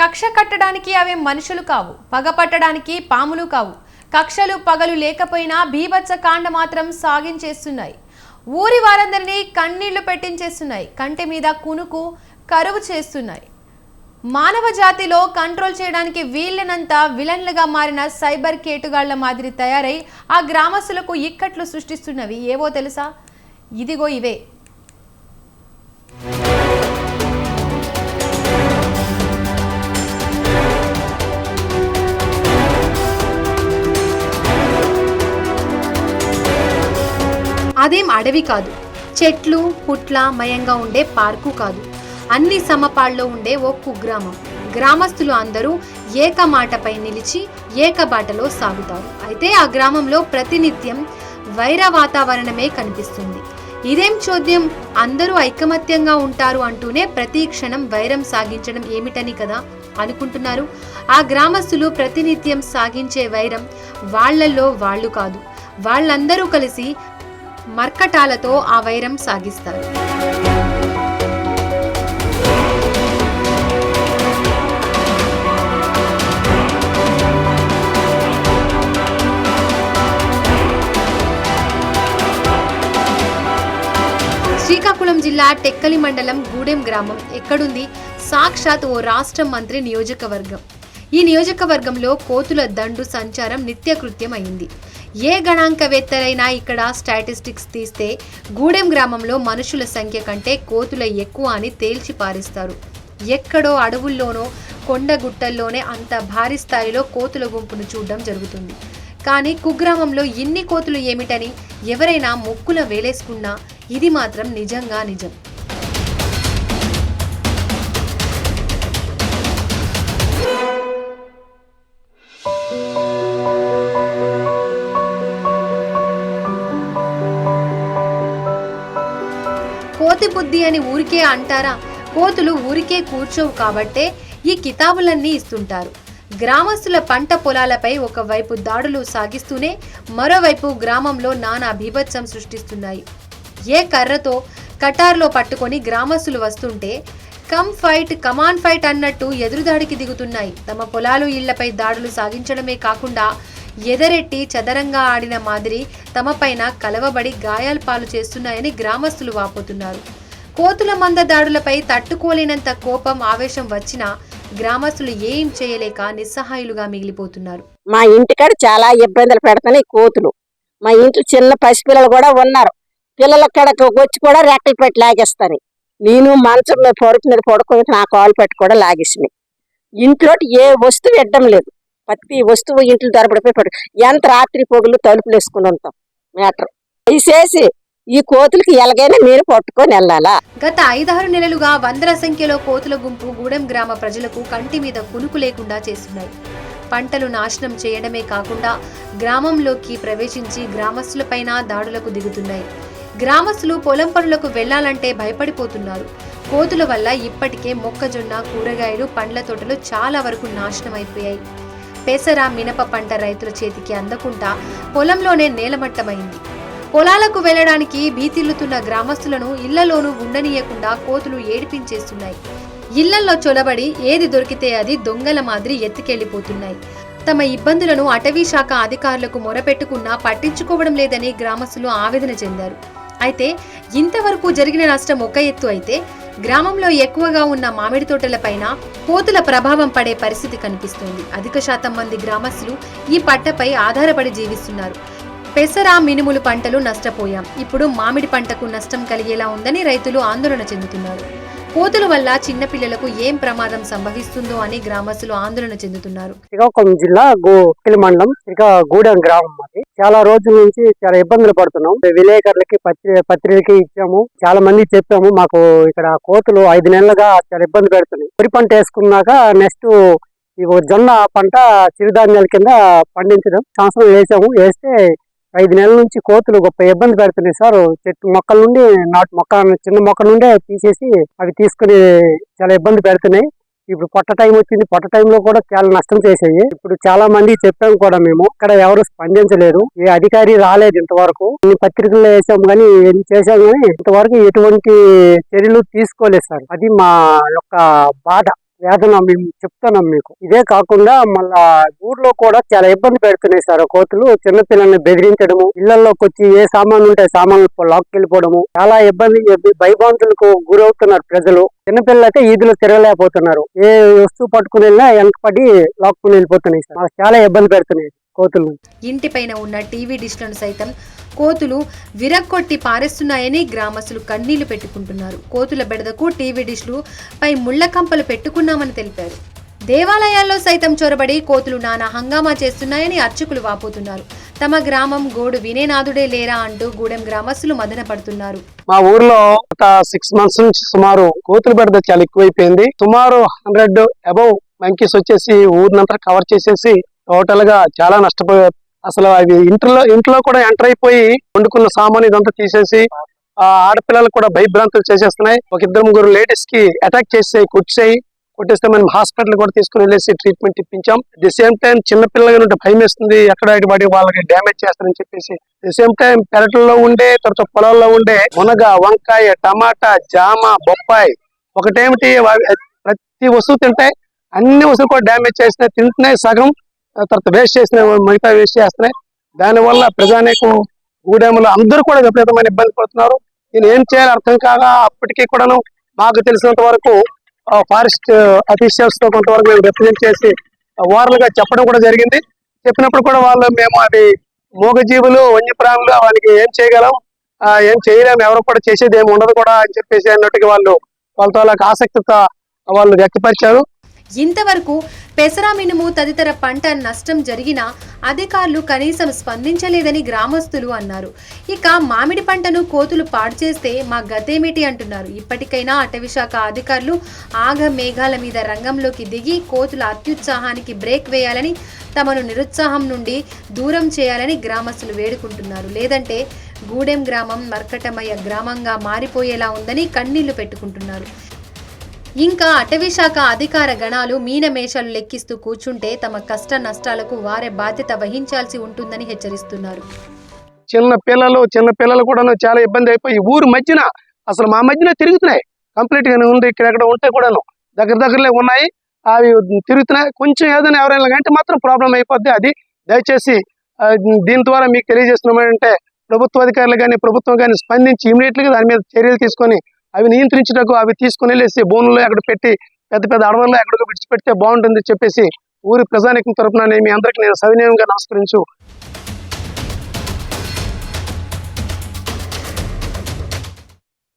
కక్ష కట్టడానికి అవి మనుషులు కావు పగ పట్టడానికి పాములు కావు. కక్షలు పగలు లేకపోయినా బీభత్స కాండ మాత్రం సాగించేస్తున్నాయి. ఊరి వారందరినీ కన్నీళ్ళు పెట్టించేస్తున్నాయి కంటి మీద కునుకు కరువు చేస్తున్నాయి. మానవ జాతిలో కంట్రోల్ చేయడానికి వీళ్ళనంత విలన్లుగా మారిన సైబర్ కేటుగాళ్ళ మాదిరి తయారై ఆ గ్రామస్తులకు ఇక్కట్లు సృష్టిస్తున్నవి. ఏవో తెలుసా? ఇదిగో ఇవే. అదేం అడవి కాదు. చెట్లు పుట్ల మయంగా ఉండే పార్కు కాదు. అన్ని సమపాళ్ళలో ఉండే ఓ కుగ్రామం. గ్రామస్తులు అందరూ ఏకమాటపై నిలిచి ఏకబాటలో సాగుతారు. అయితే ఆ గ్రామంలో ప్రతినిత్యం వైర వాతావరణమే కనిపిస్తుంది. ఇదేం చోద్యం? అందరూ ఐకమత్యంగా ఉంటారు అంటూనే ప్రతి క్షణం వైరం సాగించడం ఏమిటని కదా అనుకుంటున్నారు. ఆ గ్రామస్తులు ప్రతినిత్యం సాగించే వైరం వాళ్ళల్లో వాళ్ళు కాదు. వాళ్ళందరూ కలిసి మర్కటాలతో ఆ వైరం సాగిస్తారు. శ్రీకాకుళం జిల్లా టెక్కలి మండలం గూడెం గ్రామం ఎక్కడుంది? సాక్షాత్ ఓ రాష్ట్ర మంత్రి నియోజకవర్గం. ఈ నియోజకవర్గంలో కోతుల దండు సంచారం నిత్యకృత్యం అయింది ఏ గణాంకవేత్తలైనా ఇక్కడ స్టాటిస్టిక్స్ తీస్తే గూడెం గ్రామంలో మనుషుల సంఖ్య కంటే కోతుల ఎక్కువ అని తేల్చి పారిస్తారు. ఎక్కడో అడవుల్లోనో కొండ గుట్టల్లోనే అంత భారీ స్థాయిలో కోతుల గుంపును చూడడం జరుగుతుంది. కానీ కుగ్రామంలో ఇన్ని కోతులు ఏమిటని ఎవరైనా మొక్కుల వేలేసుకున్నా ఇది మాత్రం నిజంగా నిజం. ఉంది అని ఊరికే అంటారా? కోతులు ఊరికే కూర్చోవు కాబట్టే ఈ కితాబులన్నీ ఇస్తుంటారు. గ్రామస్తుల పంట పొలాలపై ఒకవైపు దాడులు సాగిస్తూనే మరోవైపు గ్రామంలో నానా బీభత్సం సృష్టిస్తున్నాయి. ఏ కర్రతో కటార్లో పట్టుకొని గ్రామస్తులు వస్తుంటే కమ్ ఫైట్ కమాన్ ఫైట్ అన్నట్టు ఎదురుదాడికి దిగుతున్నాయి. తమ పొలాలు ఇళ్ళపై దాడులు సాగించడమే కాకుండా ఎదరెట్టి చదరంగా ఆడిన మాదిరి తమపైన కలవబడి గాయాల పాలు చేస్తున్నాయని గ్రామస్తులు వాపోతున్నారు. కోతుల మంద దాడులపై తట్టుకోలేనంత కోపం ఆవేశం వచ్చినా గ్రామస్తులు ఏం చేయలేక నిస్సహాయులుగా మిగిలిపోతున్నారు. మా ఇంటికాడ చాలా ఇబ్బందులు పెడుతున్నాయి కోతులు. మా ఇంట్లో చిన్న పసిపిల్లలు కూడా ఉన్నారు. పిల్లల కడకు వచ్చి కూడా రెక్కలు పెట్టి లాగేస్తాను నేను మంచం పొరుపు మీద పడుకొని నా కాలు పెట్టి కూడా లాగేసినాయి. ఇంట్లో ఏ వస్తువు ఇవ్వడం లేదు. ప్రతి వస్తువు ఇంట్లో దొరపడిపోయి పడు ఎంత రాత్రి పొగులు తలుపులు వేసుకుని ఉంటాం. మేటర్ తీసేసి ఈ కోతులకి ఎలాగైనా మీరు పట్టుకొని వెళ్ళాలా? గత ఐదారు నెలలుగా వందల సంఖ్యలో కోతుల గుంపు గూడెం గ్రామ ప్రజలకు కంటి మీద కునుకు లేకుండా చేస్తున్నాయి. పంటలు నాశనం చేయడమే కాకుండా గ్రామంలోకి ప్రవేశించి గ్రామస్తులపైన దాడులకు దిగుతున్నాయి. గ్రామస్తులు పొలం పనులకు వెళ్ళాలంటే భయపడిపోతున్నారు. కోతుల వల్ల ఇప్పటికే మొక్కజొన్న కూరగాయలు పండ్ల తోటలు చాలా వరకు నాశనం అయిపోయాయి పెసర మినప పంట రైతుల చేతికి అందకుండా పొలంలోనే నేలమట్టమైంది. పొలాలకు వెళ్ళడానికి భీతిల్లుతున్న గ్రామస్తులను ఇళ్ళలోనూ ఉండనీయకుండా కోతులు ఏడిపించేస్తున్నాయి. ఇళ్ళల్లో చొలబడి ఏది దొరికితే అది దొంగల మాదిరి ఎత్తుకెళ్ళిపోతున్నాయి తమ ఇబ్బందులను అటవీ శాఖ అధికారులకు మొరపెట్టుకున్నా పట్టించుకోవడం లేదని గ్రామస్తులు ఆవేదన చెందారు. అయితే ఇంతవరకు జరిగిన నష్టం ఒక ఎత్తు అయితే గ్రామంలో ఎక్కువగా ఉన్న మామిడి తోటలపైన కోతుల ప్రభావం పడే పరిస్థితి కనిపిస్తుంది. అధిక శాతం మంది గ్రామస్తులు ఈ పట్టపై ఆధారపడి జీవిస్తున్నారు. పెసర మినుములు పంటలు నష్టపోయాం. ఇప్పుడు మామిడి పంటకు నష్టం కలిగేలా ఉందని రైతులు ఆందోళన చెందుతున్నారు. కోతుల వల్ల చిన్నపిల్లలకు ఏం ప్రమాదం సంభవిస్తుందో అని గ్రామస్తులు ఆందోళన చెందుతున్నారు. శ్రీకాకుళం జిల్లా గోకిలి మండలం ఇక గూడెం గ్రామం అది చాలా రోజుల నుంచి చాలా ఇబ్బందులు పడుతున్నాం. విలేకరులకి పత్రిక పత్రికలకి ఇచ్చాము. చాలా మంది చెప్పాము. మాకు ఇక్కడ కోతులు ఐదు నెలలుగా చాలా ఇబ్బంది పెడుతున్నాయి. వరి పంట వేసుకున్నాక నెక్స్ట్ ఈ జొన్న పంట చిరుధాన్యాల కింద పండించడం సంవత్సరం వేసాము. వేస్తే ఐదు నెలల నుంచి కోతులు గొప్ప ఇబ్బంది పెడుతున్నాయి సార్. చెట్టు మొక్కల నుండి నాటు మొక్క చిన్న మొక్క నుండే తీసేసి అవి తీసుకుని చాలా ఇబ్బంది పెడుతున్నాయి. ఇప్పుడు పొట్ట టైం వచ్చింది. పొట్ట టైంలో కూడా చాలా నష్టం చేసాయి ఇప్పుడు చాలా మంది చెప్పాము కూడా మేము. ఇక్కడ ఎవరు స్పందించలేదు. ఏ అధికారి రాలేదు ఇంతవరకు. కొన్ని పత్రికల్లో వేసాము కానీ ఏం చేసాము కానీ ఇంతవరకు ఎటువంటి చర్యలు తీసుకోలేదు సార్. అది మా యొక్క బాధ. వేదన మేము చెప్తున్నాం మీకు. ఇదే కాకుండా మళ్ళా ఊర్లో కూడా చాలా ఇబ్బంది పెడుతున్నాయి సార్. ఆ కోతులు చిన్నపిల్లల్ని బెదిరించడము ఇళ్ళలోకి వచ్చి ఏ సామాన్లు ఉంటే సామాన్లు లాక్కెళ్ళిపోవడము. చాలా ఇబ్బంది భయభాంతులకు గురవుతున్నారు ప్రజలు. చిన్నపిల్లలైతే అయితే ఈదులో తిరగలేకపోతున్నారు. ఏ వస్తువు పట్టుకుని వెళ్ళినా వెనకపడి లాక్కుని వెళ్ళిపోతున్నాయి సార్. చాలా ఇబ్బంది పెడుతున్నాయి. కోతులు. ఇంటిపైన ఉన్న టీవీ డిష్లను సైతం కోతులు విరక్కొట్టి పారేస్తున్నాయని గ్రామస్తులు కన్నీళ్ళు పెట్టుకుంటున్నారు. కోతుల బెడదకు టీవీ డిష్లు పై ముళ్ళ కంపలు పెట్టుకున్నామని తెలిపారు. దేవాలయాల్లో సైతం చొరబడి కోతులు నానా హంగామా చేస్తున్నాయని అర్చకులు వాపోతున్నారు. తమ గ్రామం గోడు వినేనాథుడే లేరా అంటూ గూడెం గ్రామస్తులు మదన పడుతున్నారు. మా ఊర్లో ఒక సిక్స్ మంత్స్ నుంచి సుమారు కోతుల బెడద చాలా ఎక్కువైపోయింది. సుమారు హండ్రెడ్ అబౌవ్ మంకీస్ వచ్చేసి ఊరినంతా కవర్ చేసేసి టోటల్గా చాలా నష్టపోయారు అసలు అవి ఇంట్లో ఇంట్లో కూడా ఎంటర్ అయిపోయి వండుకున్న సామాన్ ఇదంతా తీసేసి ఆ ఆడపిల్లలు కూడా భయభ్రాంతులు చేసేస్తున్నాయి. ఒక ఇద్దరు ముగ్గురు లేడీస్కి అటాక్ చేసి కుర్చేయి కొట్టేస్తే మనం హాస్పిటల్ కూడా తీసుకుని వెళ్ళేసి ట్రీట్మెంట్ ఇప్పించాం. ది సేమ్ టైం చిన్నపిల్లలుగా ఉంటే భయం వేస్తుంది. ఎక్కడ వాడి వాళ్ళకి డ్యామేజ్ చేస్తారని చెప్పేసి. ది సేమ్ టైం పెరట్లో ఉండే తర్వాత పొలాల్లో ఉండే మునగ వంకాయ టమాటా జామ బొప్పాయి ఒకటేమిటి ప్రతి వస్తువు తింటాయి అన్ని వస్తువులు కూడా డ్యామేజ్ చేసినాయి తింటున్నాయి సగం. తర్వాత వేస్ట్ చేసిన మిగతా వేస్ట్ చేస్తున్నాయి. దానివల్ల ప్రజానేకం గూడెములు అందరూ కూడా విపరీతమైన ఇబ్బంది పడుతున్నారు. నేను ఏం చేయాలి అర్థం కాగా అప్పటికీ కూడాను మాకు తెలిసినంత వరకు ఫారెస్ట్ అఫీషియల్స్తో కొంతవరకు మేము రిప్రజెంట్ చేసి ఓరల్గా చెప్పడం కూడా జరిగింది. చెప్పినప్పుడు కూడా వాళ్ళు మేము అది మూగజీవులు వన్యప్రాణులు వానికి ఏం చేయగలం ఏం చేయలేము ఎవరు కూడా చేసేది ఏమి ఉండదు కూడా అని చెప్పేసి అన్నట్టుగా వాళ్ళు వాళ్ళతో వాళ్ళకి ఆసక్తితో వాళ్ళు వ్యక్తపరిచారు. ఇంతవరకు పెసరా మినుము తదితర పంట నష్టం జరిగినా అధికారులు కనీసం స్పందించలేదని గ్రామస్తులు అన్నారు. ఇక మామిడి పంటను కోతులు పాడు చేస్తే మా గతేమిటి అంటున్నారు. ఇప్పటికైనా అటవీశాఖ అధికారులు ఆగ మేఘాల మీద రంగంలోకి దిగి కోతుల అత్యుత్సాహానికి బ్రేక్ వేయాలని తమను నిరుత్సాహం నుండి దూరం చేయాలని గ్రామస్తులు వేడుకుంటున్నారు. లేదంటే గూడెం గ్రామం మర్కటమయ్య గ్రామంగా మారిపోయేలా ఉందని కన్నీళ్ళు పెట్టుకుంటున్నారు. ఇంకా అటవీశాఖ అధికార గణాలు మీనమేషాలు లెక్కిస్తూ కూర్చుంటే తమ కష్ట నష్టాలకు వారే బాధ్యత వహించాల్సి ఉంటుందని హెచ్చరిస్తున్నారు. చిన్న పిల్లలు చిన్న పిల్లలు కూడా చాలా ఇబ్బంది అయిపోయి ఊరు మధ్యన అసలు మా మధ్యన తిరుగుతున్నాయి. కంప్లీట్ గానే ఉంది ఇక్కడెక్కడ ఉంటే కూడాను. దగ్గర దగ్గరలో ఉన్నాయి అవి తిరుగుతున్నాయి. కొంచెం ఏదైనా ఎవరైనా అంటే మాత్రం ప్రాబ్లం అయిపోద్ది. అది దయచేసి దీని ద్వారా మీకు తెలియజేస్తున్నామంటే ప్రభుత్వ అధికారులు కానీ ప్రభుత్వం కానీ స్పందించి ఇమీడియట్గా దాని మీద చర్యలు తీసుకొని అవి నియంత్రించటకు అవి తీసుకుని వెళ్ళేసి భూముల్లో ఎక్కడ పెట్టి పెద్ద పెద్ద అడవుల్లో ఎక్కడికో విడిచిపెడితే బాగుంటుంది చెప్పేసి ఊరి ప్రజానికం తరపున నేను మీ అందరికీ నేను సవినయంగా నమస్కరించు.